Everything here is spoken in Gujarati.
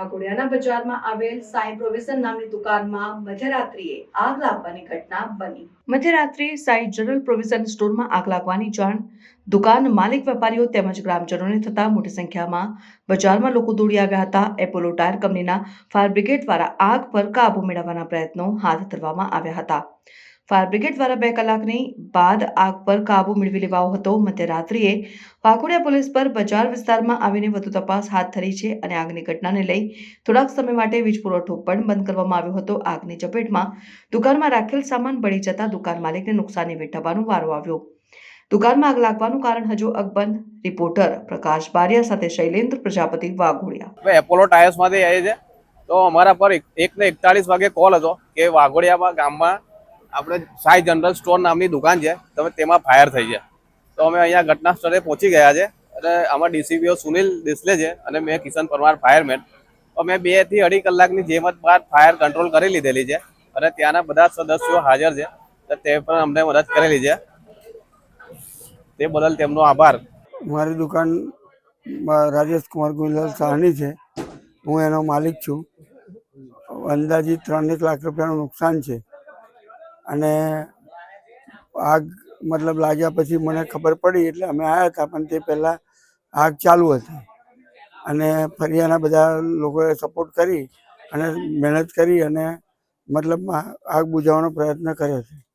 વાઘોડિયાના બજારમાં આવેલ સાંઈ પ્રોવિઝન નામની દુકાનમાં મધ્યરાત્રિએ આગ લાગવાની ઘટના બની. મધ્યરાત્રિએ સાંઈ જનરલ પ્રોવિઝન સ્ટોરમાં આગ લાગવાની જાણ. દુકાન માલિક, વેપારીઓ તેમજ ગ્રામજનોને થતા મોટી સંખ્યામાં બજારમાં લોકો દોડી આવ્યા હતા. એપોલો ટાયર કંપનીના ફાયર બ્રિગેડ દ્વારા આગ પર કાબુ મેળવવાના પ્રયત્નો હાથ ધરવામાં આવ્યા હતા. ફાયર બ્રિગેડ દ્વારા બે કલાકની બાદ આગ પર કાબુ મેળવી લેવાયો હતો. મધ્યરાત્રિએ વાઘોડિયા પોલીસ પર બજાર વિસ્તારમાં આવીને વધુ તપાસ હાથ ધરી છે અને આગની ઘટનાને લઈ થોડાક સમય માટે વીજ પુરવઠો પણ બંધ કરવામાં આવ્યો હતો. આગની ચપેટમાં દુકાનમાં રાખેલ સામાન બળી જતા દુકાન માલિકને નુકસાની વેઠવવાનો વારો આવ્યો. દુકાનમાં આગ લાગવાનું કારણ હજુ અકબંધ. રિપોર્ટર પ્રકાશ બારિયા સાથે શૈલેન્દ્ર પ્રજાપતિ, વાઘોડિયા. એપોલો ટાયર્સમાંથી આવી છે. તો અમારા પર એક ને એકતાલીસ વાગે કોલ હતો કે વાઘોડિયામાં ગામમાં આપણે સાઈ જનરલ સ્ટોર નામની દુકાન છે તમે તેમાં ફાયર થઈ છે. તો અમે અહીંયા ઘટના સ્થળે પહોંચી ગયા છે અને આમાં ડીસીપીઓ સુનિલ દેસલે છે અને મેં કિશન પરમાર ફાયરમેન તો મેં બેથી અઢી કલાકની જેમત બાદ ફાયર કંટ્રોલ કરી લીધેલી છે અને ત્યાંના બધા સદસ્યો હાજર છે, તો તે પણ અમને મદદ કરેલી છે. તે બદલ તેમનો આભાર. મારી દુકાન રાજેશ કુમાર ગુંજલાલ સાહની છે. હું એનો માલિક છું. અંદાજિત ત્રણેક લાખ રૂપિયાનું નુકસાન છે. અને આગ મતલબ લાગ્યા પછી મને ખબર પડી એટલે અમે આવ્યા હતા, પણ તે પહેલાં આગ ચાલુ હતી. અને ફરિયાના બધા લોકોએ સપોર્ટ કરી અને મહેનત કરી અને મતલબ આગ બુઝાવવાનો પ્રયત્ન કર્યો છે.